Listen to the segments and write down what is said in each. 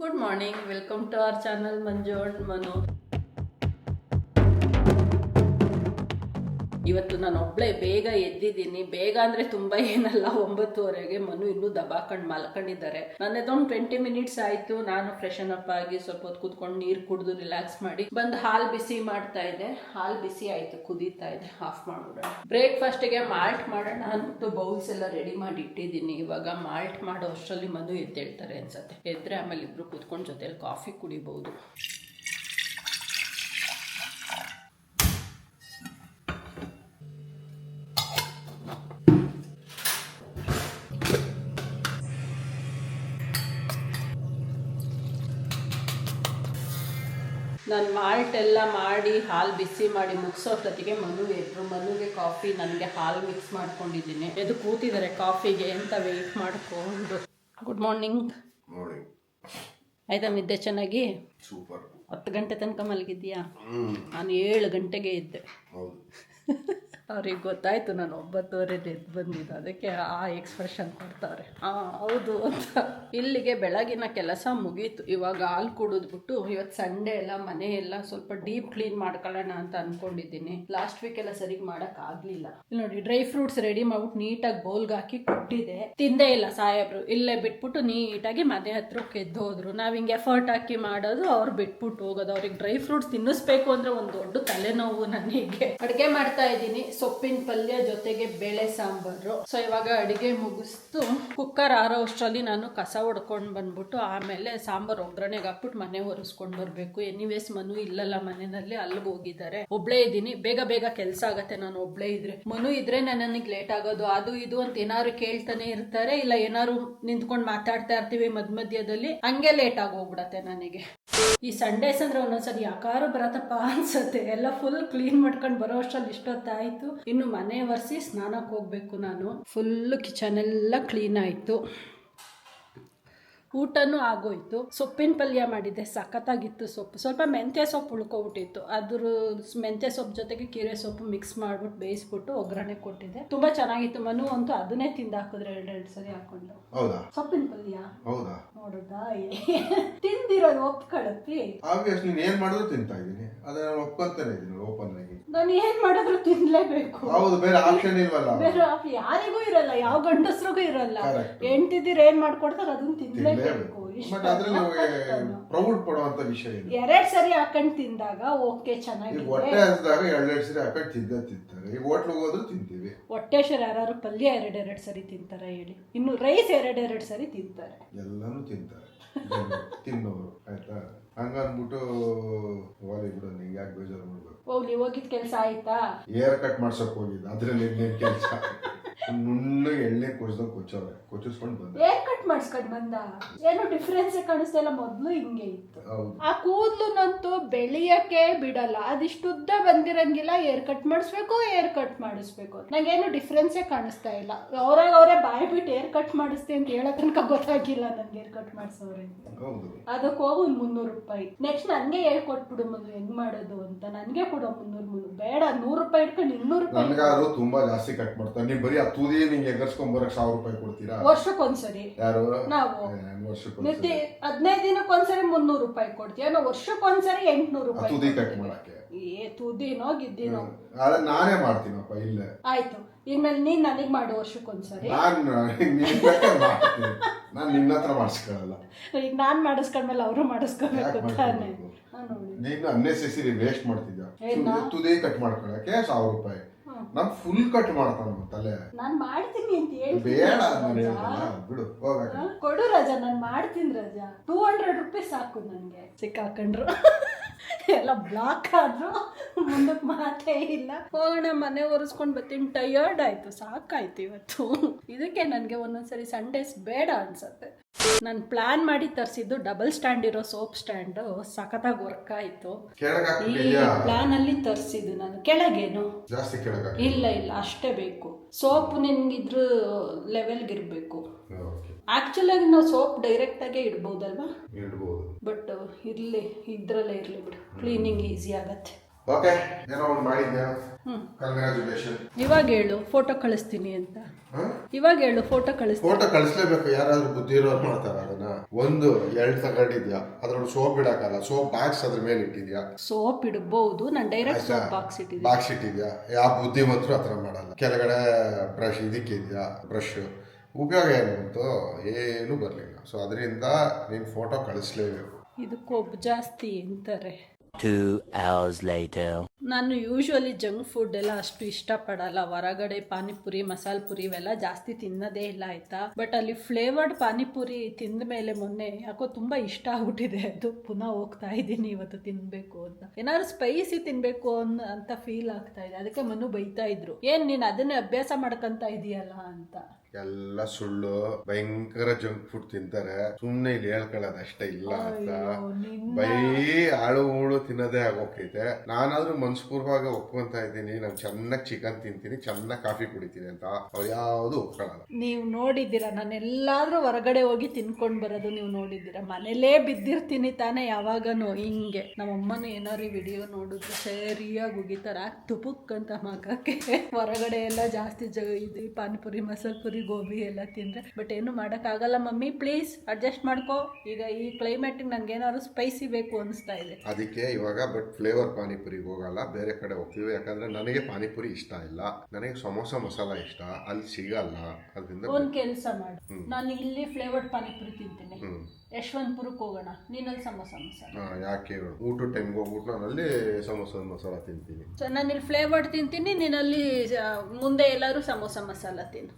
Good morning welcome to our channel Manju and Manu ಇವತ್ತು ನಾನು ಒಬ್ಳೆ ಬೇಗ ಎದ್ದಿದ್ದೀನಿ. ಬೇಗ ಅಂದ್ರೆ ತುಂಬಾ ಏನಲ್ಲ, ಒಂಬತ್ತುವರೆಗೆ ಮನು ಇನ್ನೂ ದಬಾಕಂಡ್ ಮಲ್ಕೊಂಡಿದ್ದಾರೆ. ನನ್ನದೊಂದು ಟ್ವೆಂಟಿ ಮಿನಿಟ್ಸ್ ಆಯ್ತು. ನಾನು ಫ್ರೆಶನ್ ಅಪ್ ಆಗಿ ಸ್ವಲ್ಪ ಹೊತ್ತು ಕೂತ್ಕೊಂಡು ನೀರು ಕುಡಿದು ರಿಲ್ಯಾಕ್ಸ್ ಮಾಡಿ ಬಂದು ಹಾಲು ಬಿಸಿ ಮಾಡ್ತಾ ಇದ್ದೆ. ಹಾಲು ಬಿಸಿ ಆಯ್ತು, ಕುದೀತಾ ಇದೆ ಆಫ್ ಮಾಡ್ಬಿಡೋಣ. ಬ್ರೇಕ್ಫಾಸ್ಟ್ಗೆ ಮಾಲ್ಟ್ ಮಾಡೋಣ ಅಂತ ಬೌಲ್ಸ್ ಎಲ್ಲ ರೆಡಿ ಮಾಡಿ ಇಟ್ಟಿದ್ದೀನಿ. ಇವಾಗ ಮಾಲ್ಟ್ ಮಾಡೋ ಅಷ್ಟರಲ್ಲಿ ಮನು ಎದ್ದೇಳ್ತಾರೆ ಅನ್ಸತ್ತೆ. ಎದ್ರೆ ಆಮೇಲೆ ಇಬ್ರು ಕೂತ್ಕೊಂಡು ಜೊತೆಲಿ ಕಾಫಿ ಕುಡಿಬಹುದು ನಾನು ಮಾಲ್ಟ್ ಎಲ್ಲ ಮಾಡಿ ಹಾಲು ಬಿಸಿ ಮಾಡಿ ಮುಗಿಸೋಷ್ಟೊತ್ತಿಗೆ ಮನು ಎದ್ರು ಮನುಗೆ ಕಾಫಿ ನನಗೆ ಹಾಲು ಮಿಕ್ಸ್ ಮಾಡ್ಕೊಂಡಿದ್ದೀನಿ. ಎದು ಕೂತಿದ್ದಾರೆ ಕಾಫಿಗೆ ಅಂತ ವೆಯ್ಟ್ ಮಾಡಿಕೊಂಡು. ಗುಡ್ ಮಾರ್ನಿಂಗ್ ಆಯ್ತಾ ನಿದ್ದೆ ಚೆನ್ನಾಗಿ? ಸೂಪರ್ ಹತ್ತು ಗಂಟೆ ತನಕ ಮಲಗಿದ್ಯಾ ನಾನು ಏಳು ಗಂಟೆಗೆ ಇದ್ದೆ ಹೌದು. ಅವ್ರಿಗೆ ಗೊತ್ತಾಯ್ತು ನಾನು ಒಂಬತ್ತುವರೆ ಎದ್ದು ಬಂದಿದ್ದು. ಅದಕ್ಕೆ ಆ ಎಕ್ಸ್ಪ್ರೆಷನ್ ಕೊಡ್ತಾರೆ. ಆ, ಹೌದು ಅಂತ. ಇಲ್ಲಿಗೆ ಬೆಳಗಿನ ಕೆಲಸ ಮುಗೀತು. ಇವಾಗ ಹಾಲು ಕುಡಿದ್ಬಿಟ್ಟು ಇವತ್ತು ಸಂಡೇ ಎಲ್ಲ, ಮನೆ ಎಲ್ಲ ಸ್ವಲ್ಪ ಡೀಪ್ ಕ್ಲೀನ್ ಮಾಡ್ಕೊಳ್ಳೋಣ ಅಂತ ಅನ್ಕೊಂಡಿದ್ದೀನಿ. ಲಾಸ್ಟ್ ವೀಕ್ ಎಲ್ಲ ಸರಿಗೆ ಮಾಡಕ್ ಆಗ್ಲಿಲ್ಲ. ಇಲ್ಲಿ ನೋಡಿ ಡ್ರೈ ಫ್ರೂಟ್ಸ್ ರೆಡಿ ಮಾಡ್ಬಿಟ್ಟು ನೀಟಾಗಿ ಬೌಲ್ಗೆ ಹಾಕಿ ಕೊಟ್ಟಿದೆ. ತಿಂದೇ ಇಲ್ಲ ಸಾಹೇಬ್ರು. ಇಲ್ಲೇ ಬಿಟ್ಬಿಟ್ಟು ನೀಟಾಗಿ ಮನೆ ಹತ್ರ ಎದ್ದು ಹೋದ್ರು ನಾವ್ ಹಿಂಗೆ ಎಫರ್ಟ್ ಹಾಕಿ ಮಾಡೋದು, ಅವ್ರು ಬಿಟ್ಬಿಟ್ಟು ಹೋಗೋದು. ಅವ್ರಿಗೆ ಡ್ರೈ ಫ್ರೂಟ್ಸ್ ತಿನ್ನಿಸ್ಬೇಕು ಅಂದ್ರೆ ಒಂದು ದೊಡ್ಡ ತಲೆನೋವು ನನಗೆ. ಅಡುಗೆ ಮಾಡ್ತಾ ಇದ್ದೀನಿ. ಸೊಪ್ಪಿನ ಪಲ್ಯ ಜೊತೆಗೆ ಬೇಳೆ ಸಾಂಬಾರು. ಸೊ ಇವಾಗ ಅಡಿಗೆ ಮುಗಿಸ್ತು. ಕುಕ್ಕರ್ ಆರೋ ಅಷ್ಟರಲ್ಲಿ ನಾನು ಕಸ ಹೊಡ್ಕೊಂಡು ಬಂದ್ಬಿಟ್ಟು ಆಮೇಲೆ ಸಾಂಬಾರು ಒಗ್ಗರಣೆಗೆ ಹಾಕ್ಬಿಟ್ಟು ಮನೆ ಒರೆಸ್ಕೊಂಡು ಬರಬೇಕು. ಎನಿವೇಸ್ ಮನು ಇಲ್ಲಲ್ಲ ಮನೆಯಲ್ಲಿ ಅಲ್ಲಿಗೆ ಹೋಗಿದ್ದಾರೆ. ಒಬ್ಳೇ ಇದ್ದೀನಿ. ಬೇಗ ಬೇಗ ಕೆಲಸ ಆಗತ್ತೆ. ನಾನು ಒಬ್ಳೇ ಇದ್ರೆ. ಮನು ಇದ್ರೆ ನನಗೆ ಲೇಟ್ ಆಗೋದು, ಅದು ಇದು ಅಂತ ಏನಾದ್ರು ಕೇಳ್ತಾನೆ ಇರ್ತಾರೆ. ಇಲ್ಲ ಏನಾದ್ರು ನಿಂತ್ಕೊಂಡು ಮಾತಾಡ್ತಾ ಇರ್ತೀವಿ ಮಧ್ಯ ಮಧ್ಯದಲ್ಲಿ, ಹಂಗೆ ಲೇಟ್ ಆಗಿ ನನಗೆ. ಈ ಸಂಡೇಸ್ ಅಂದ್ರೆ ಒಂದೊಂದ್ಸರಿ ಯಾಕಾರು ಬರತ್ತಪ್ಪ ಅನ್ಸತ್ತೆ. ಎಲ್ಲ ಫುಲ್ ಕ್ಲೀನ್ ಮಾಡ್ಕೊಂಡು ಬರೋ ಅಷ್ಟ್ರಲ್ಲಿ ಇಷ್ಟೊತ್ತಾಯ್ತು. ಇನ್ನು ಮನೆ ಒರೆಸಿ ಸ್ನಾನಕ್ಕೆ ಹೋಗ್ಬೇಕು ನಾನು. ಫುಲ್ಲು ಕಿಚನ್ ಎಲ್ಲ ಕ್ಲೀನ್ ಆಯಿತು. ಊಟನೂ ಆಗೋಯ್ತು. ಸೊಪ್ಪಿನ ಪಲ್ಯ ಮಾಡಿದ್ದೆ. ಸಖತ್ತಾಗಿತ್ತು ಸೊಪ್ಪು. ಸ್ವಲ್ಪ ಮೆಂತ್ಯ ಸೊಪ್ಪು ಉಳ್ಕೊಬಿಟ್ಟಿತ್ತು. ಅದ್ರ ಮೆಂತ್ಯ ಸೊಪ್ಪು ಜೊತೆಗೆ ಕೀರೆ ಸೊಪ್ಪು ಮಿಕ್ಸ್ ಮಾಡ್ಬಿಟ್ಟು ಬೇಯಿಸ್ಬಿಟ್ಟು ಒಗ್ಗರಣೆ ಕೊಟ್ಟಿದ್ದೆ. ತುಂಬಾ ಚೆನ್ನಾಗಿತ್ತು. ಮನು ಅಂತೂ ಅದನ್ನೇ ತಿಂದು ಹಾಕಿದ್ರೆ ಎರಡೆರಡು ಸರಿ ಹಾಕೊಂಡು. ಹೌದಾ? ಸೊಪ್ಪಿನ ಪಲ್ಯ? ಹೌದಾ? ನೋಡುದಾ? ತಿಂದಿರೋದು ಒಪ್ಕೊಳತ್ತಿ ಆಬ್ವಿಯಸ್ ನೀನ್ ಏನ್ ಮಾಡಿದ್ರು ತಿಂತಾ ಇದೀನಿ ಒಪ್ಕೊಂತಾನೆ ಓಪನ್ ಆಗಿ. ನಾನು ಏನ್ ಮಾಡಿದ್ರು ತಿನ್ಲೇಬೇಕು. ಹೌದು ಬೇರೆ ಆಪ್ಷನ್ ಇಲ್ವಲ್ಲ? ಬೇರೆ ಆಪ್ ಯಾರಿಗೂ ಇರಲ್ಲ ಯಾವ ಗಂಡಸ್ರಿಗೂ ಇರಲ್ಲ. Correct. ಹೆಂಡ್ತಿದ್ದೀರ ಏನ್ ಮಾಡ್ಕೊಡ್ತಾರೆ ಅದನ್ನ ತಿನ್ಲೇಬೇಕು. ಬಟ್ ಅದ್ರಲ್ಲಿ ಪ್ರೌಡ್ ಪಡುವಂತ ವಿಷಯ ಇದೆ. ಎರಡ್ ಸರಿ ಹಾಕೊಂಡ್ ತಿಂದಾಗ ಓಕೆ ಈಗ ಚೆನ್ನಾಗಿದೆ. ಹೊಟ್ಟೆ ಹಸಿದಾಗ ಎರಡೆರಡು ಸರಿ ಹಾಕೊಂಡು ತಿಂದೇ ತಿಂತಾರೆ. ಈಗ ಹೋಟ್ಲಿಗೆ ಹೋದ್ರು ತಿಂತೀವಿ. ಹೊಟ್ಟೆಶ್ವರ ಯಾರು ಪಲ್ಯ ಎರಡೆರಡು ಸರಿ ತಿಂತಾರೆ ಹೇಳಿ. ಇನ್ನು ರೈಸ್ ಎರಡೆರಡು ಸರಿ ತಿಂತಾರೆ. ಎಲ್ಲಾನು ತಿಂತಾರೆ. ಜನರು, ತಿನ್ನೋರು ಆಯ್ತಾ? ಹಂಗನ್ಬಿಟ್ಟು ಹೋಲಿ ಬಿಡು ನಿಂಗೆ ಯಾಕೆ ಬೇಜಾರು ಮಾಡ್ಬೇಕು? ಹೋಗ್ಲಿ ಹೋಗಿದ್ ಕೆಲಸ ಆಯ್ತಾ? ಏರ್ ಕಟ್ ಮಾಡ್ಸಕ್ ಹೋಗಿದ್ದ ಅದ್ರಲ್ಲಿ ಇನ್ನೇನ್ ಕೆಲಸ. ನುಣ್ಣಗೆ ಎಣ್ಣೆ ಕೊಚ್ದಂಗ್ ಕೊಚ್ಚವ್ರೆ. ಕೊಚ್ಚಿಸ್ಕೊಂಡು ಬಂದೆ. ಏರ್ ಕಟ್ ಮಾಡಿಸ್ಕೊಂಡ್ ಬಂದ? ಏನು ಡಿಫ್ರೆನ್ಸ್ ಕಾಣಿಸ್ತಾ ಇಲ್ಲ ಮೊದ್ಲು ಹಿಂಗೆ ಇತ್ತು. ಹೌದು. ಆ ಕೂದ್ಲುನಂತೂ ಬೆಳೆಯಕ್ಕೆ ಬಿಡಲ್ಲ. ಅದಿಷ್ಟುದ್ದ ಬಂದಿರಂಗಿಲ್ಲ ಏರ್ ಕಟ್ ಮಾಡಿಸ್ಬೇಕು ಏರ್ ಕಟ್ ಮಾಡಿಸ್ಬೇಕು ನಂಗೇನು ಡಿಫ್ರೆನ್ಸೇ ಕಾಣಿಸ್ತಾ ಇಲ್ಲ. ಅವ್ರಾಗ ಅವರೇ ಬಾಯಿ ಬಿಟ್ಟು ಏರ್ ಕಟ್ ಮಾಡಿಸ್ತೀನಿ ಅಂತ ಹೇಳೋ ತನಕ ಗೊತ್ತಾಗಿಲ್ಲ ನಂಗೆ ಏರ್ ಕಟ್ ಮಾಡಿಸೋರೆ ಹೌದು. ಅದಕ್ಕೆ ಹೋಗು ಒಂದು ಮುನ್ನೂರು ರೂಪಾಯಿ. ನೆಕ್ಸ್ಟ್ ನನಗೆ ಹೇಳ್ಕೊಟ್ಬಿಡು ಮೊದಲು ಹೆಂಗ್ ಮಾಡೋದು ಅಂತ. ನನಗೆ ಕೊಡೋ ಮುನ್ನೂರು ಮುನ್ನೂರು. ಬೇಡ ನೂರು ರೂಪಾಯಿ ಇಟ್ಕೊಂಡು ಇನ್ನೂರು ರೂಪಾಯಿ ನನ್ಗಾದ್ರು ತುಂಬಾ ಜಾಸ್ತಿ ಕಟ್ ಮಾಡ್ತಾರೆ. ನೀವು ಬರೀ ಆ ತುದಿ ನಿಂಗೆ ಎಗರ್ಸ್ಕೊಂಡ್ ಬರಕ್ ಸಾವಿರ ರೂಪಾಯಿ ಕೊಡ್ತೀರಾ? ವರ್ಷಕ್ಕೊಂದ್ಸರಿ. ಯಾರು? ನಾವು. ಏನ್ ವರ್ಷಕ್ಕೆ ನಿತ್ಯ ಹದಿನೈದು ದಿನಕ್ಕೊಂದ್ಸರಿ ಮುನ್ನೂರು ರೂಪಾಯಿ ಕೊಡ್ತೀಯ ನಾವು ವರ್ಷಕ್ಕೊಂದ್ಸರಿ ಎಂಟ್ನೂರು ಆ ರೂಪಾಯಿ ತುದಿ ಕಟ್ ಕೊಡ್ತೀವಿ. ಮಾಡಕ್ಕೆ? ಏ ತುದಿನೋ ಗಿದ್ದಿನೋ. ಆದ್ರೆ ನಾನೇ ಮಾಡ್ತೀನಪ್ಪ ಇಲ್ಲ. ಆಯ್ತು. ಇನ್ಮೇಲೆ ನೀನ್ ನನಗ್ ಮಾಡು ವರ್ಷಕ್ಕೊಂದ್ಸರಿ. ನಾನ್ ನಿನ್ ಬೇಕಾದ್ರೆ ಮಾಡ್ತೀನಿ. ನಾನ್ ನಿನ್ನ ಹತ್ರ ಮಾಡಿಸ್ಕೊಳ್ಳಲ್ಲ. ಈಗ ನಾನ್ ಮಾಡಿಸ್ಕೊಂಡ್ಮೇಲೆ ಅವರು ಮಾಡಿಸ್ಕೊಬೇಕು ಯಾಕೆ ತಾನೆ. ಮಾಡ್ಕೊಬೇಕು? ನಾನ್ ನೋಡಿ. ನೀನು ಅನ್ನೆಸೆಸರಿ ವೇಸ್ಟ್ ಮಾಡ್ತಿದ್ದ ಏನ್ನ? ತುದಿ ಕಟ್ ಮಾಡ್ಕೊಳಕ್ಕೆ ಸಾವಿರ ರೂಪಾಯಿ. ನಾನ್ ಫುಲ್ ಕಟ್ ಮಾಡ್ತಾನ ತಲೆ ನಾನ್ ಮಾಡ್ತೀನಿ ಅಂತ ಹೇಳಿ ಬೇಡ ನಾನು. ಬಿಡು ಕೊಡು ರಜಾ ನಾನ್ ಮಾಡ್ತೀನಿ ರಜಾ. ಟೂ ಹಂಡ್ರೆಡ್ ರುಪೀಸ್ ಸಾಕು ನನಗೆ. ಸಿಕ್ಕಾಕೊಂಡ್ರು. ಎಲ್ಲ ಬ್ಲಾಕ್ ಆದ್ರು ಮುಂದಕ್ಕೆ ಮಾತೇ ಇಲ್ಲ. ಹೋಗೋಣ ಮನೆ ಒರೆಸ್ಕೊಂಡು ಬರ್ತೀನಿ. ಟಯರ್ಡ್ ಆಯ್ತು ಸಾಕಾಯ್ತು ಇವತ್ತು. ಇದಕ್ಕೆ ನನಗೆ ಒಂದೊಂದ್ಸರಿ ಸಂಡೇಸ್ ಬೇಡ ಅನ್ಸತ್ತೆ. ನಾನು ಪ್ಲಾನ್ ಮಾಡಿ ತರಿಸಿದ್ದು ಡಬಲ್ ಸ್ಟ್ಯಾಂಡ್ ಇರೋ ಸೋಪ್ ಸ್ಟ್ಯಾಂಡು ಸಖತ್ತಾಗಿ ವರ್ಕ್ ಆಯ್ತು. ಈ ಪ್ಲಾನ್ ಅಲ್ಲಿ ತರಿಸಿದ್ದು ನಾನು. ಕೆಳಗೇನು? ಜಾಸ್ತಿ ಕೆಳಗ್ ಹಾಕಿ ಇಲ್ಲ ಇಲ್ಲ ಅಷ್ಟೇ ಬೇಕು. ಸೋಪ್ ನಿನ್ಗಿದ್ರ ಲೆವೆಲ್ಗೆ ಇರಬೇಕು. ಓಕೆ. ಆಗಿ ನಾವು ಸೋಪ್ ಡೈರೆಕ್ಟ್ ಆಗೇ ಇಡ್ಬೋದಲ್ವಾ? ಇಡ್ಬೋದು. ಬಟ್ ಇರ್ಲಿ ಇದ್ರಲ್ಲೇ ಇರ್ಲಿ ಬಿಡು. ಕ್ಲೀನಿಂಗ್ ಈಸಿ ಆಗತ್ತೆ. ಓಕೆ ಏನೋ ಒಂದು ಮಾಡಿದ್ಯಾ ಕಂಗ್ರ್ಯಾಚುಲೇಷನ್ ಇವಾಗ ಹೇಳು ಫೋಟೋ ಕಳಿಸ್ತೀನಿ ಅಂತ. ಇವಾಗ ಹೇಳು ಫೋಟೋ ಕಳಿಸ್ ಫೋಟೋ ಕಳಿಸ್ಲೇಬೇಕು ಯಾರಾದ್ರೂ ಬುದ್ಧಿ ಇರೋರು ಮಾಡ್ತಾರ ಅದನ್ನ. ಒಂದು ಎರಡು ತಗೊಂಡಿದ್ಯಾ ಅದ್ರೊಳಗೆ ಸೋಪ್ ಇಡಕ್ಕಲ್ಲ ಸೋಪ್ ಬಾಕ್ಸ್ ಅದ್ರ ಮೇಲೆ ಇಟ್ಟಿದ್ಯಾ? ಸೋಪ್ ಇಡಬಹುದು ನಾನು ಡೈರೆಕ್ಟ್ ಸೋಪ್ ಬಾಕ್ಸ್ ಇಟ್ಟಿದ್ಯಾ ಬಾಕ್ಸ್ ಇಟ್ಟಿದ್ಯಾ? ಯಾವ ಬುದ್ಧಿ ಮಾತ್ರ ಆತರ ಮಾಡಲ್ಲ. ಕೆಳಗಡೆ ಬ್ರಷ್ ಇದಕ್ಕಿದ್ಯಾ ಬ್ರಷ್ ಉಪಯೋಗ ಏನು ಏನು ಬರಲಿಲ್ಲ. ಸೊ ಅದರಿಂದ ನೀನು ಫೋಟೋ ಕಳಿಸ್ಲೇಬೇಕು. ಇದು ಕೊಬ್ಬು ಜಾಸ್ತಿ ಅಂತಾರೆ. Two hours later. ನಾನು ಯೂಶ್ವಲಿ ಜಂಕ್ ಫುಡ್ ಎಲ್ಲ ಅಷ್ಟು ಇಷ್ಟಪಡಲ್ಲ. ಹೊರಗಡೆ ಪಾನಿಪುರಿ, ಮಸಾಲೆ ಪುರಿ ಇವೆಲ್ಲ ಜಾಸ್ತಿ ತಿನ್ನೋದೇ ಇಲ್ಲ, ಆಯ್ತಾ? ಬಟ್ ಅಲ್ಲಿ ಫ್ಲೇವರ್ಡ್ ಪಾನಿಪುರಿ ತಿಂದ ಮೇಲೆ ಮೊನ್ನೆ ಯಾಕೋ ತುಂಬಾ ಇಷ್ಟ ಆಗ್ಬಿಟ್ಟಿದೆ. ಅದು ಪುನಃ ಹೋಗ್ತಾ ಇದ್ದೀನಿ ಇವತ್ತು ತಿನ್ಬೇಕು ಅಂತ. ಏನಾದ್ರು ಸ್ಪೈಸಿ ತಿನ್ಬೇಕು ಅಂತ ಫೀಲ್ ಆಗ್ತಾ ಇದೆ. ಅದಕ್ಕೆ ಮನು ಬೈತಾ ಇದ್ರು. ಏನ್ ನೀನ್ ಅದನ್ನೇ ಅಭ್ಯಾಸ ಮಾಡ್ಕೊಂತ ಇದೀಯಲ್ಲ ಅಂತ. ಎಲ್ಲ ಸುಳ್ಳು ಭಯಂಕರ ಜಂಕ್ ಫುಡ್ ತಿಂತಾರೆ. ಸುಮ್ಮನೆ ಇಲ್ಲಿ ಹೇಳ್ಕೊಳ್ಳೋದು ಅಷ್ಟೇ ಇಲ್ಲ ಅಂತ. ಬೈ ಆಳು ಹೂಳು ತಿನ್ನೋದೇ ಆಗೋಗ್ತೈತೆ ನಾನಾದ್ರೂ ಮನ್ಸ್ಪೂರ್ವಾಗ ಒಪ್ಕೊಂತ ಇದ್ದೀನಿ. ನಾನು ಚೆನ್ನಾಗಿ ಚಿಕನ್ ತಿಂತೀನಿ ಚೆನ್ನಾಗಿ ಕಾಫಿ ಕುಡಿತೀನಿ ಅಂತ ಅವ್ರು ಯಾವುದು ಒಪ್ಕೊಳ್ಳಲ್ಲ. ನೀವು ನೋಡಿದ್ದೀರಾ ನಾನು ಎಲ್ಲಾದ್ರೂ ಹೊರಗಡೆ ಹೋಗಿ ತಿನ್ಕೊಂಡ್ ಬರೋದು ನೀವು ನೋಡಿದ್ದೀರಾ? ಮನೇಲೇ ಬಿದ್ದಿರ್ತೀನಿ ತಾನೇ ಯಾವಾಗನು. ಹಿಂಗೆ. ನಮ್ಮಮ್ಮನ ಏನಾರು ವಿಡಿಯೋ ನೋಡಿದ್ರೆ ಸರಿಯಾಗಿ ಉಗಿತಾರ. ತುಪುಕ್ ಅಂತ ಮಗಕ್ಕೆ ಹೊರಗಡೆ ಎಲ್ಲ ಜಾಸ್ತಿ ಜಗ ಇದು ಪಾನಿಪುರಿ ಮಸಾಲೆ ಪುರಿ ಗೋಬಿ ಎಲ್ಲ ತಿಂದ್ರೆ. ಬಟ್ ಏನು ಮಾಡೋಕ್ಕಾಗಲ್ಲ ಮಮ್ಮಿ ಪ್ಲೀಸ್ ಅಡ್ಜಸ್ಟ್ ಮಾಡ್ಕೋ. ಈಗ ಈ ಕ್ಲೈಮೇಟಿಗೆ ನನಗೆ ಏನಾದ್ರು ಸ್ಪೈಸಿ ಬೇಕು ಅನಿಸ್ತಾ ಇದೆ. ಅದಕ್ಕೆ ಇವಾಗ ಬಟ್ ಫ್ಲೇವರ್ ಪಾನಿಪುರಿಗೆ ಹೋಗಲ್ಲ ಬೇರೆ ಕಡೆ ಹೋಗ್ತೀವಿ. ಯಾಕಂದ್ರೆ ನನಗೆ ಪಾನಿಪುರಿ ಇಷ್ಟ ಇಲ್ಲ. ನನಗೆ ಸಮೋಸ ಮಸಾಲ ಇಷ್ಟ. ಅಲ್ಲಿ ಸಿಗಲ್ಲ. ಅದರಿಂದ ಒಂದ್ ಕೆಲಸ ಮಾಡು. ನಾನು ಇಲ್ಲಿ ಫ್ಲೇವರ್ಡ್ ಪಾನಿಪುರಿ ತಿಂತೀನಿ. ಯಶವಂತಪುರಕ್ಕೆ ಹೋಗೋಣ. ನೀನಲ್ಲಿ ಸಮೋಸ ಮಸಾಲ ಹಾ, ಯಾಕೆ? ಊಟ ಟೈಮ್ಗೆ ಹೋಗ್ಬಿಟ್ಟು ನಾನು ಅಲ್ಲಿ ಸಮೋಸ ಮಸಾಲ ತಿಂತೀನಿ. ಸೊ ನಾನು ಇಲ್ಲಿ ಫ್ಲೇವರ್ಡ್ ತಿಂತೀನಿ ನೀನಲ್ಲಿ ಆ, ಮುಂದೆ ಎಲ್ಲರೂ ಸಮೋಸ ಮಸಾಲ ತಿನ್ನು.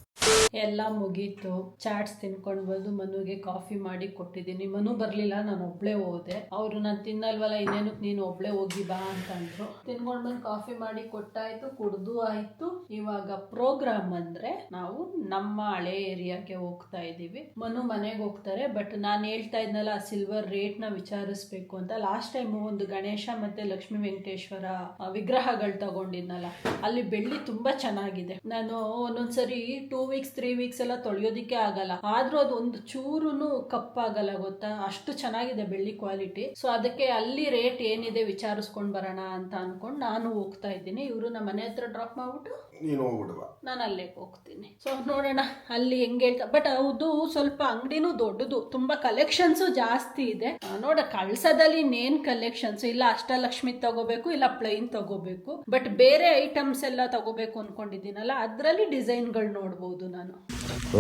ಎಲ್ಲ ಮುಗೀತು. ಚಾಟ್ಸ್ ತಿನ್ಕೊಂಡು ಬಂದು ಮನುಗೆ ಕಾಫಿ ಮಾಡಿ ಕೊಟ್ಟಿದ್ದೀನಿ. ಮನು ಬರಲಿಲ್ಲ ನಾನು ಒಬ್ಳೆ ಹೋದೆ. ಅವರು ನಾನು ತಿನ್ನಲ್ವಲ್ಲ ಇನ್ನೇನಕ್ಕೆ ನೀನು ಒಬ್ಳೆ ಹೋಗಿ ಬಾ ಅಂತ ಅಂದ್ರು ತಿನ್ಕೊಂಡು ಬಂದು ಕಾಫಿ ಮಾಡಿ ಕೊಟ್ಟಾಯ್ತು ಕುಡ್ದು ಆಯ್ತು. ಇವಾಗ ಪ್ರೋಗ್ರಾಮ್ ಅಂದ್ರೆ ನಾವು ನಮ್ಮ ಹಳೆ ಏರಿಯಾಕ್ಕೆ ಹೋಗ್ತಾ ಇದ್ದೀವಿ ಮನು ಮನೆಗೆ ಹೋಗ್ತಾರೆ ಬಟ್ ನಾನು ಹೇಳ್ತಾ ಇದ್ನಲ್ಲ ಸಿಲ್ವರ್ ರೇಟ್ನ ವಿಚಾರಿಸ್ಬೇಕು ಅಂತ. ಲಾಸ್ಟ್ ಟೈಮ್ ಒಂದು ಗಣೇಶ ಮತ್ತೆ ಲಕ್ಷ್ಮಿ ವೆಂಕಟೇಶ್ವರ ಆ, ವಿಗ್ರಹಗಳು ತಗೊಂಡಿದ್ನಲ್ಲ ಅಲ್ಲಿ ಬೆಳ್ಳಿ ತುಂಬಾ ಚೆನ್ನಾಗಿದೆ. ನಾನು ಒಂದೊಂದ್ಸರಿ ಟೂ ವೀಕ್ಸ್ ತ್ರೀ ವೀಕ್ಸ್ ಎಲ್ಲ ತೊಳೆಯೋದಿಕ್ಕೆ ಆಗಲ್ಲ. ಆದ್ರೂ ಅದು ಒಂದು ಚೂರುನು ಕಪ್ಪಾಗಲ್ಲ ಗೊತ್ತಾ? ಅಷ್ಟು ಚೆನ್ನಾಗಿದೆ ಬೆಳ್ಳಿ ಕ್ವಾಲಿಟಿ ಸೊ ಅದಕ್ಕೆ ಅಲ್ಲಿ ರೇಟ್ ಏನಿದೆ ವಿಚಾರಿಸ್ಕೊಂಡ್ ಬರೋಣ ಅಂತ ಅನ್ಕೊಂಡು ನಾನು ಹೋಗ್ತಾ ಇದ್ದೀನಿ. ಇವರು ನಮ್ಮ ಮನೆ ಹತ್ರ ಡ್ರಾಪ್ ಮಾಡ್ಬಿಟ್ಟು ನೀನು ಹೋಗ್ಬಿಡುವ. ನಾನು ಅಲ್ಲೇ ಹೋಗ್ತೀನಿ. ಸೊ ನೋಡೋಣ ಅಲ್ಲಿ ಹೆಂಗೆ ಹೇಳ್ತಾ ಬಟ್ ಅದು ಸ್ವಲ್ಪ ಅಂಗಡಿನೂ ದೊಡ್ಡದು ತುಂಬಾ ಕಲೆಕ್ಷನ್ಸು ಜಾಸ್ತಿ ಇದೆ. ನೋಡ ಕಳ್ಸದಲ್ಲಿ ಇನ್ನೇನ್ ಕಲೆಕ್ಷನ್ಸ್ ಇಲ್ಲ ಅಷ್ಟಲಕ್ಷ್ಮಿ ತಗೋಬೇಕು ಇಲ್ಲ ಪ್ಲೈನ್ ತಗೋಬೇಕು. ಬಟ್ ಬೇರೆ ಐಟಮ್ಸ್ ಎಲ್ಲ ತಗೋಬೇಕು ಅನ್ಕೊಂಡಿದ್ದೀನಲ್ಲ ಅದರಲ್ಲಿ ಡಿಸೈನ್ಗಳು ನೋಡ್ಬೋದು ನಾನು.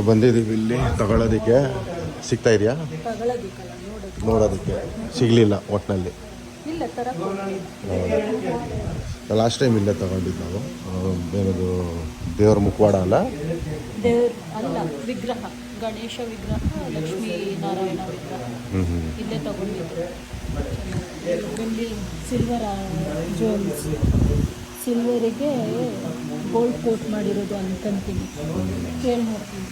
ಬಂದಿದ್ದೀವಿ ಇಲ್ಲಿ ತಗೊಳ್ಳೋದಕ್ಕೆ ಸಿಗ್ತಾ ಇದೆಯಾ? ತಗೊಳ್ಳೋದಿಕ್ಕಲ್ಲ ನೋಡೋದು ನೋಡೋದಕ್ಕೆ. ಸಿಗಲಿಲ್ಲ ಒಟ್ಟಿನಲ್ಲಿ ಇಲ್ಲ ತರ ಲಾಸ್ಟ್ ಟೈಮ್ ಇಲ್ಲೇ ತಗೊಂಡಿದ್ದು ನಾವು. ಏನದು ದೇವ್ರ ಮುಖವಾಡ ಅಲ್ಲ? ದೇವ್ರ ಅಲ್ಲ ವಿಗ್ರಹ. ಗಣೇಶ ವಿಗ್ರಹ ಲಕ್ಷ್ಮೀ ನಾರಾಯಣ ವಿಗ್ರಹ ಇಲ್ಲೇ ತಗೊಂಡಿದ್ದೆ ಬೆಳ್ಳಿ ಸಿಲ್ವರ್ ಜುವೆಲ್ಸ್ ಸಿಲ್ವರಿಗೆ ಗೋಲ್ಡ್ ಕೋಟ್ ಮಾಡಿರೋದು ಅಂತಂತೀನಿ ಕೇಳಿ ನೋಡ್ತೀನಿ.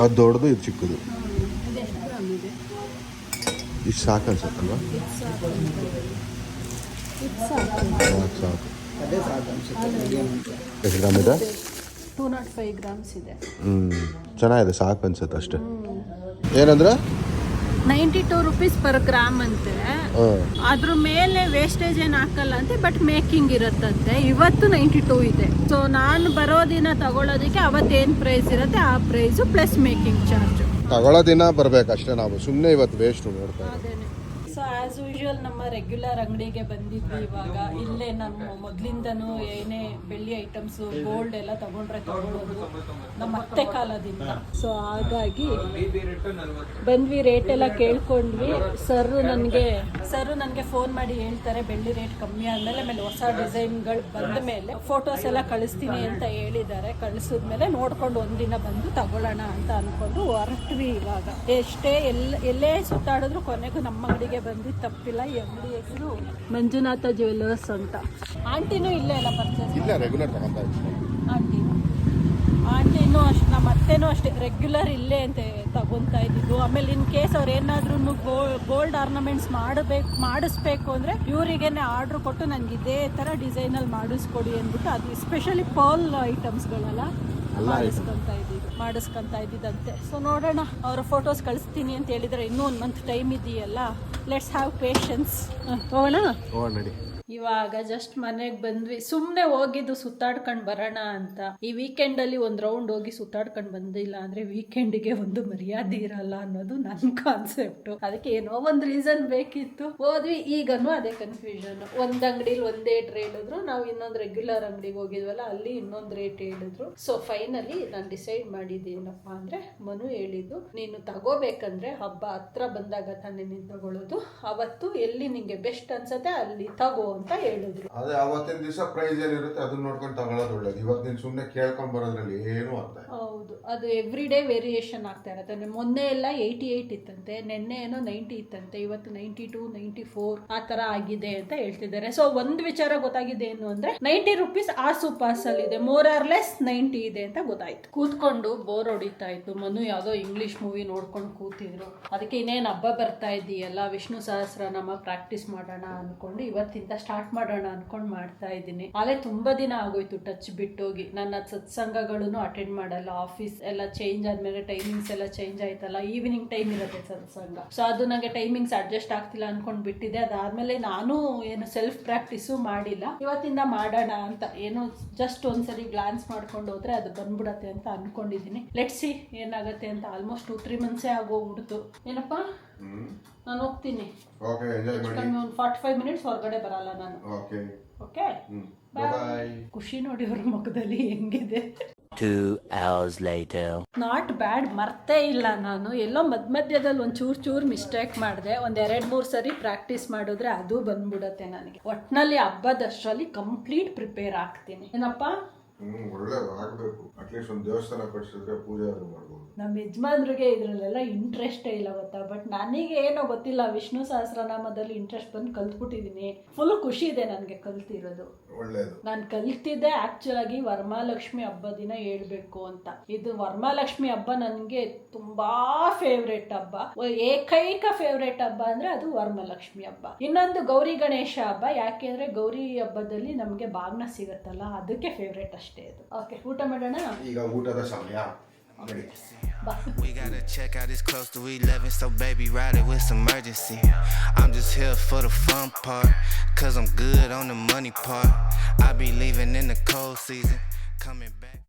ಅದು ದೊಡ್ಡದು ಇದು ಚಿಕ್ಕದು. ಇದು ಸಾಕು ಇದೆ ಅನ್ಸುತ್ತಲ್ವ? ಇದು ಸಾಕು. ಎಷ್ಟು ಸಾಕು. ಸಾಕು ಟೂ ನಾಟ್ ಫೈವ್ ಗ್ರಾಮ್ಸ್ ಇದೆ. ಹ್ಞೂ ಚೆನ್ನಾಗಿದೆ ಸಾಕು ಅನ್ಸುತ್ತೆ ಅಷ್ಟೇ. ಏನಂದ್ರೆ? Ninety two rupees per gram ಅಂತೆ ಅದ್ರ ಮೇಲೆ ವೇಸ್ಟೇಜ್ ಏನು ಹಾಕಲ್ಲ ಅಂತೆ ಬಟ್ ಮೇಕಿಂಗ್ ಇರುತ್ತಂತೆ. ಇವತ್ತು ನೈಂಟಿ ಟೂ ಇದೆ. ಸೊ ನಾನು ಬರೋ ದಿನ ತಗೊಳ್ಳೋದಕ್ಕೆ ಅವತ್ತೇನು ಪ್ರೈಸ್ ಇರುತ್ತೆ ಆ ಪ್ರೈಸು ಪ್ಲಸ್ ಮೇಕಿಂಗ್ ಚಾರ್ಜ್ ತಗೊಳ್ಳೋ ದಿನ ಬರ್ಬೇಕು ಅಷ್ಟೇ ನಾವು. ಸುಮ್ಮನೆ ಇವತ್ತು ವೇಸ್ಟ್ ನೋಡ್ತಾ ಆಸ್ ಯೂಶುವಲ್ ನಮ್ಮ ರೆಗ್ಯುಲರ್ ಅಂಗಡಿಗೆ ಬಂದಿದ್ವಿ ಇವಾಗ. ಇಲ್ಲೇ ನಮ್ಮ ಮೊದಲಿಂದನೂ ಏನೇ ಬೆಳ್ಳಿ ಐಟಮ್ಸು ಗೋಲ್ಡ್ ಎಲ್ಲ ತಗೊಂಡ್ರೆ ತಗೊಳ್ಳೋದು ನಮ್ಮ ಅತ್ತೆ ಕಾಲದಿಂದ. ಸೊ ಹಾಗಾಗಿ ಬಂದ್ವಿ ರೇಟ್ ಎಲ್ಲ ಕೇಳ್ಕೊಂಡ್ವಿ. ಸರ್ ನನಗೆ ಸರ್ ನನಗೆ ಫೋನ್ ಮಾಡಿ ಹೇಳ್ತಾರೆ, ಬೆಳ್ಳಿ ರೇಟ್ ಕಮ್ಮಿ ಆದಮೇಲೆ, ಆಮೇಲೆ ಹೊಸ ಡಿಸೈನ್ಗಳು ಬಂದ ಮೇಲೆ ಫೋಟೋಸ್ ಎಲ್ಲ ಕಳಿಸ್ತೀನಿ ಅಂತ ಹೇಳಿದ್ದಾರೆ. ಕಳಿಸಿದ್ಮೇಲೆ ನೋಡ್ಕೊಂಡು ಒಂದಿನ ಬಂದು ತಗೊಳ್ಳೋಣ ಅಂತ ಅನ್ಕೊಂಡು ಹೊರಟ್ವಿ ಇವಾಗ. ಎಷ್ಟೇ, ಎಲ್ಲ, ಎಲ್ಲೇ ಸುತ್ತಾಡಿದ್ರು ಕೊನೆಗೂ ನಮ್ಮ ಅಂಗಡಿಗೆ ಬಂದಿದ್ದು ತಪ್ಪಿಲ್ಲ. ಅಂಗಡಿ ಹೆಸರು ಮಂಜುನಾಥ ಜ್ಯುವೆಲ್ಲರ್ಸ್ ಅಂತ. ಆಂಟಿನೂ ಇಲ್ಲೇ ಎಲ್ಲ ಪರ್ಚೇಸ್ ಇಲ್ಲ ರೆಗ್ಯುಲರ್ ತಗೊಂತ ಆಂಟಿ. ಆಂಟಿನೂ ಅಷ್ಟು ನಮ್ಮ ಅತ್ತೆನೂ ಅಷ್ಟೇ ರೆಗ್ಯುಲರ್ ಇಲ್ಲೇ ಅಂತ ತಗೊತಾ ಇದ್ದಿದ್ದು. ಆಮೇಲೆ ಇನ್ ಕೇಸ್ ಅವ್ರು ಏನಾದ್ರೂ ಗೋಲ್ಡ್ ಆರ್ನಮೆಂಟ್ಸ್ ಮಾಡಬೇಕು ಮಾಡಿಸ್ಬೇಕು ಅಂದರೆ ಇವರಿಗೇನೆ ಆರ್ಡ್ರ್ ಕೊಟ್ಟು ನನಗೆ ಇದೇ ಥರ ಡಿಸೈನಲ್ಲಿ ಮಾಡಿಸ್ಕೊಡಿ ಅಂದ್ಬಿಟ್ಟು ಅದು ಎಸ್ಪೆಷಲಿ ಪರ್ಲ್ ಐಟಮ್ಸ್ಗಳೆಲ್ಲ ಮಾಡಿಸ್ಕೊಂತ ಇದ್ದಿದ್ದು ಮಾಡಿಸ್ಕೊಂತ ಇದ್ದಿದ್ದಂತೆ. ಸೊ ನೋಡೋಣ ಅವರ ಫೋಟೋಸ್ ಕಳಿಸ್ತೀನಿ ಅಂತ ಹೇಳಿದರೆ ಇನ್ನೂ ಒಂದು ಮಂತ್ ಟೈಮ್ ಇದೆಯಲ್ಲ. ಲೆಟ್ಸ್ ಹ್ಯಾವ್ ಪೇಷನ್ಸ್ ಹೋಗೋಣ ಓ ನಡಿ ಇವಾಗ ಜಸ್ಟ್ ಮನೆಗೆ ಬಂದ್ವಿ. ಸುಮ್ಮನೆ ಹೋಗಿದ್ದು ಸುತ್ತಾಡ್ಕೊಂಡು ಬರೋಣ ಅಂತ. ಈ ವೀಕೆಂಡ್ ಅಲ್ಲಿ ಒಂದು ರೌಂಡ್ ಹೋಗಿ ಸುತ್ತಾಡ್ಕೊಂಡು ಬಂದಿಲ್ಲ ಅಂದ್ರೆ ವೀಕೆಂಡಿಗೆ ಒಂದು ಮರ್ಯಾದೆ ಇರಲ್ಲ ಅನ್ನೋದು ನನ್ನ ಕಾನ್ಸೆಪ್ಟ್ ಅದಕ್ಕೆ ಏನೋ ಒಂದು ರೀಸನ್ ಬೇಕಿತ್ತು. ಹೋದ್ವಿ, ಈಗನು ಅದೇ ಕನ್ಫ್ಯೂಷನ್ ಒಂದ್ ಅಂಗಡಿಲಿ ಒಂದೇ ರೇಟ್ ಹೇಳಿದ್ರು ನಾವು ಇನ್ನೊಂದು ರೆಗ್ಯುಲರ್ ಅಂಗಡಿಗೆ ಹೋಗಿದ್ವಲ್ಲ, ಅಲ್ಲಿ ಇನ್ನೊಂದು ರೇಟ್ ಹೇಳಿದ್ರು. ಸೊ ಫೈನಲಿ ನಾನು ಡಿಸೈಡ್ ಮಾಡಿದ್ದೇನಪ್ಪ ಅಂದ್ರೆ, ಮನು ಹೇಳಿದ್ದು, ನೀನು ತಗೋಬೇಕಂದ್ರೆ ಹಬ್ಬ ಹತ್ರ ಬಂದಾಗ ತಾನೇ ನೀನು ತಗೊಳ್ಳೋದು ಅವತ್ತು ಎಲ್ಲಿ ನಿಂಗೆ ಬೆಸ್ಟ್ ಅನ್ಸತ್ತೆ ಅಲ್ಲಿ ತಗೋ ಅಂತ ಹೇಳಿದ್ರು. ಅದೇ ಅವತ್ತಿನ ದಿವಸ ಪ್ರೈಸ್ ಏನಿರುತ್ತೆ ಅದನ್ನ ನೋಡ್ಕೊಂಡು ತಗೊಳ್ಳೋದು ಒಳ್ಳೇದು. ಇವಾಗ ನೀನು ಸುಮ್ಮನೆ ಕೇಳ್ಕೊಂಡ್ ಬರೋದ್ರಲ್ಲಿ ಏನು ಅಂತ ಹೌದು. ಅದು ಎವ್ರಿ ಡೇ ವೇರಿಯೇಷನ್ ಆಗ್ತಾ ಇರುತ್ತೆ. ಮೊನ್ನೆ ಎಲ್ಲ ಏಯ್ಟಿ ಏಯ್ಟ್ ಇತ್ತಂತೆ ನಿನ್ನೆ ಏನೋ ನೈಂಟಿ ಇತ್ತಂತೆ ಇವತ್ತು ನೈಂಟಿ ಟೂ ನೈಂಟಿ ಫೋರ್ ಆ ತರ ಆಗಿದೆ ಅಂತ ಹೇಳ್ತಿದ್ದಾರೆ. ಸೊ ಒಂದು ವಿಚಾರ ಗೊತ್ತಾಗಿದೆ ಏನು ಅಂದ್ರೆ ನೈಂಟಿ ರುಪೀಸ್ ಆ ಪಾಸ್ ಅಲ್ಲಿ ಇದೆ. ಮೋರ್ ಆರ್ ಲೆಸ್ ನೈಂಟಿ ಇದೆ ಅಂತ ಗೊತ್ತಾಯ್ತು. ಕೂತ್ಕೊಂಡು ಬೋರ್ ಹೊಡಿತಾ ಇತ್ತು. ಮನು ಯಾವುದೋ ಇಂಗ್ಲಿಷ್ ಮೂವಿ ನೋಡ್ಕೊಂಡು ಕೂತಿದ್ರು. ಅದಕ್ಕೆ ಇನ್ನೇನು ಹಬ್ಬ ಬರ್ತಾ ಇದೆಯಲ್ಲ ವಿಷ್ಣು ಸಹಸ್ರನಾಮ ಪ್ರಾಕ್ಟೀಸ್ ಮಾಡೋಣ ಅನ್ಕೊಂಡು ಇವತ್ತಿಂದ ಸ್ಟಾರ್ಟ್ ಮಾಡೋಣ ಅನ್ಕೊಂಡು ಮಾಡ್ತಾ ಇದ್ದೀನಿ. ಆಲೆ ತುಂಬಾ ದಿನ ಆಗೋಯ್ತು ಟಚ್ ಬಿಟ್ಟೋಗಿ. ನನ್ನ ಸತ್ಸಂಗಗಳನ್ನು ಅಟೆಂಡ್ ಮಾಡಲ್ಲ. ಆಫೀಸ್ ಎಲ್ಲ ಚೇಂಜ್ ಆದ್ಮೇಲೆ ಟೈಮಿಂಗ್ಸ್ ಎಲ್ಲ ಚೇಂಜ್ ಆಯ್ತಲ್ಲ. ಈವ್ನಿಂಗ್ ಟೈಮ್ ಇರುತ್ತೆ ಸತ್ಸಂಗ. ಸೊ ಅದು ನನಗೆ ಟೈಮಿಂಗ್ಸ್ ಅಡ್ಜಸ್ಟ್ ಆಗ್ತಿಲ್ಲ ಅನ್ಕೊಂಡು ಬಿಟ್ಟಿದೆ. ಅದಾದ್ಮೇಲೆ ನಾನು ಏನು ಸೆಲ್ಫ್ ಪ್ರಾಕ್ಟೀಸು ಮಾಡಿಲ್ಲ. ಇವತ್ತಿಂದ ಮಾಡೋಣ ಅಂತ ಏನು ಜಸ್ಟ್ ಒಂದ್ಸರಿ ಗ್ಲಾನ್ಸ್ ಮಾಡ್ಕೊಂಡು ಹೋದ್ರೆ ಅದು ಬಂದ್ಬಿಡತ್ತೆ ಅಂತ ಅನ್ಕೊಂಡಿದ್ದೀನಿ. ಲೆಟ್ ಸಿ ಏನಾಗತ್ತೆ ಅಂತ. ಆಲ್ಮೋಸ್ಟ್ ಟೂ ತ್ರೀ ಮಂತ್ಸೇ ಆಗೋಗ್ಬಿಡ್ತು. ಏನಪ್ಪ? ನಾನು ಹೋಗ್ತೀನಿ. ಒಂದು ಫಾರ್ಟಿ ಫೈವ್ ಮಿನಿಟ್ಸ್ ಹೊರಗಡೆ ಬರಲ್ಲ ನಾನು. ಓಕೆ ಓಕೆ ಬಾಯ್ ಖುಷಿ ನೋಡಿ ಅವ್ರ ಮುಖದಲ್ಲಿ ಹೆಂಗಿದೆ. Two hours later. Not bad ಮರ್ತೇ ಇಲ್ಲ ನಾನು. ಎಲ್ಲೋ ಮಧ್ಯ ಮಧ್ಯದಲ್ಲಿ ಒಂದು ಚೂರು ಚೂರು ಮಿಸ್ಟೇಕ್ ಮಾಡಿದೆ. ಒಂದು ಎರಡು ಮೂರು ಸರಿ ಪ್ರಾಕ್ಟೀಸ್ ಮಾಡಿದ್ರೆ ಅದು ಬಂದ್ಬಿಡತ್ತೆ ನನಗೆ. ಒಟ್ಟಿನಲ್ಲಿ ಹಬ್ಬದಷ್ಟರಲ್ಲಿ ಕಂಪ್ಲೀಟ್ ಪ್ರಿಪೇರ್ ಆಗ್ತೀನಿ. ಏನಪ್ಪ? ಒಳ್ಳೇದು ಆಗ್ಬೇಕು. ಅಟ್ಲೀಸ್ಟ್ ಒಂದು ದೇವಸ್ಥಾನ ಪೂಜೆ ನಮ್ಮ ಯಜಮಾನ್ರಿಗೆ ಇದ್ರಲ್ಲೆಲ್ಲ ಇಂಟ್ರೆಸ್ಟೇ ಇಲ್ಲ ಗೊತ್ತಾ ಬಟ್ ನನಗೆ ಏನೋ ಗೊತ್ತಿಲ್ಲ, ವಿಷ್ಣು ಸಹಸ್ರನಾಮದಲ್ಲಿ ಇಂಟ್ರೆಸ್ಟ್ ಬಂದು ಕಲ್ತ್ಬಿಟ್ಟಿದ್ದೀನಿ ಫುಲ್ ಖುಷಿ ಇದೆ ನನಗೆ ಕಲ್ತಿರೋದು. ಒಳ್ಳೇದು ನಾನು ಕಲ್ತಿದ್ದೆ ಆಕ್ಚುಲ್ ಆಗಿ ವರಮಹಾಲಕ್ಷ್ಮಿ ಹಬ್ಬ ದಿನ ಹೇಳ್ಬೇಕು ಅಂತ. ಇದು ವರ್ಮಾಲಕ್ಷ್ಮಿ ಹಬ್ಬ ನನಗೆ ತುಂಬಾ ಫೇವ್ರೇಟ್ ಹಬ್ಬ. ಏಕೈಕ ಫೇವ್ರೇಟ್ ಹಬ್ಬ ಅಂದ್ರೆ ಅದು ವರಮಹಾಲಕ್ಷ್ಮಿ ಹಬ್ಬ. ಇನ್ನೊಂದು ಗೌರಿ ಗಣೇಶ ಹಬ್ಬ ಯಾಕೆಂದ್ರೆ ಗೌರಿ ಹಬ್ಬದಲ್ಲಿ ನಮಗೆ ಬಾಗ್ನ ಸಿಗತ್ತಲ್ಲ ಅದಕ್ಕೆ ಫೇವ್ರೆಟ್ ಅಷ್ಟೇ ಅದು. ಓಕೆ ಊಟ ಮಾಡೋಣ? ಈಗ ಊಟದ ಸಮಯ. We gotta check out. It's close to 11, so baby, ride it with some urgency. I'm just here for the fun part, cause I'm good on the money part. I be leaving in the cold season, coming back.